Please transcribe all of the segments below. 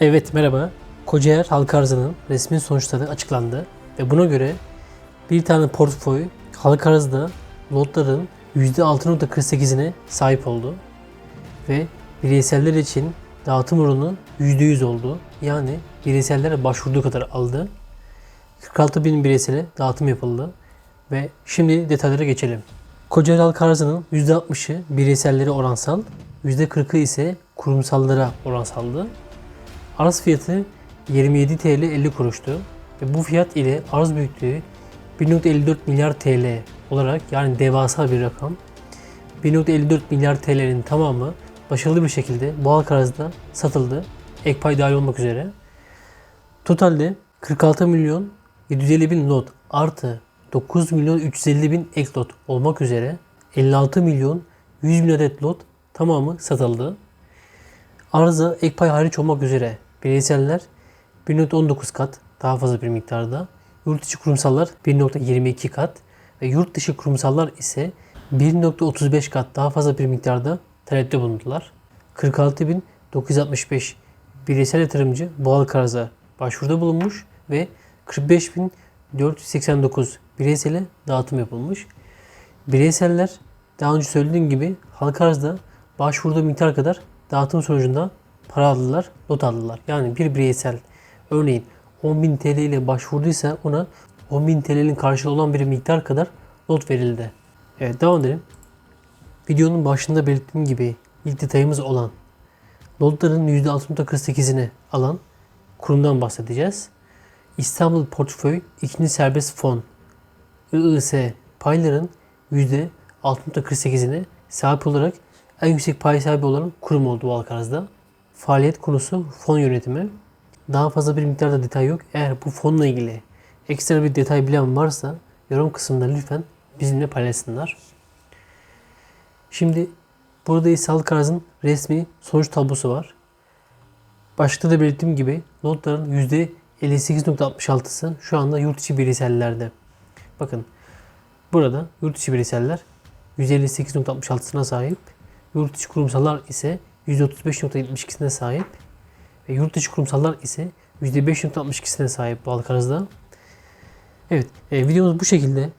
Evet merhaba. Kocaer halka arzının resmi sonuçları açıklandı ve buna göre bir tane portföy halka arzda lotların %6.48'ine sahip oldu ve bireyseller için dağıtım oranı %100 oldu. Yani bireysellere başvurduğu kadar aldı. 46 bin bireysele dağıtım yapıldı ve şimdi detaylara geçelim. Kocaeli halka arzının %60'ı bireysellere oransal, %40'ı ise kurumsallara oransaldı. Arz fiyatı 27 TL 50 kuruştu ve bu fiyat ile arz büyüklüğü 1.54 milyar TL olarak yani devasa bir rakam. 1.54 milyar TL'nin tamamı başarılı bir şekilde bu arzda satıldı. Ek pay dahil olmak üzere. Totalde 46 milyon 750 bin lot artı 9 milyon 350 bin ek lot olmak üzere 56 milyon 100 bin adet lot tamamı satıldı. Arıza ek pay hariç olmak üzere bireyseller 1.19 kat daha fazla bir miktarda, yurt içi kurumsallar 1.22 kat ve yurt dışı kurumsallar ise 1.35 kat daha fazla bir miktarda talepte bulundular. 46.965 bireysel yatırımcı bu halka arıza başvuruda bulunmuş ve 45.489 bireysele dağıtım yapılmış. Bireyseller daha önce söylediğim gibi halka arzda başvurduğu miktar kadar dağıtım sonucunda para aldılar, not aldılar. Yani bir bireysel örneğin 10.000 TL ile başvurduysa ona 10.000 TL'nin karşılığı olan bir miktar kadar not verildi. Evet devam edelim. Videonun başında belirttiğim gibi ilk detayımız olan notların %6.48'ini alan kurumdan bahsedeceğiz. İstanbul Portföy 2. Serbest Fon IIS payların %6.48'ini sahip olarak en yüksek pay sahibi olan kurum oldu arzda. Faaliyet konusu fon yönetimi. Daha fazla bir miktarda detay yok. Eğer bu fonla ilgili ekstra bir detay bilen varsa yorum kısmında lütfen bizimle paylaşsınlar. Şimdi burada ise halk arzın resmi sonuç tablosu var. Başta da belirttiğim gibi notların %58.66'sı şu anda yurt içi bireysellerde. Bakın burada yurt içi bireyseller %58.66'sına sahip. Yurt içi kurumsallar ise %35.72'sine sahip. Ve yurt dışı kurumsallar ise %5.62'sine sahip bu. Evet e, videomuz bu şekilde.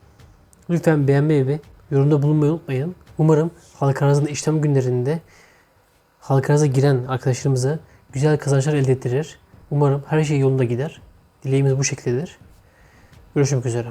Lütfen beğenmeyi ve yorumda bulunmayı unutmayın. Umarım halka arzında işlem günlerinde halka arıza giren arkadaşlarımıza güzel kazançlar elde ettirir. Umarım her şey yolunda gider. Dileğimiz bu şekildedir. Görüşmek üzere.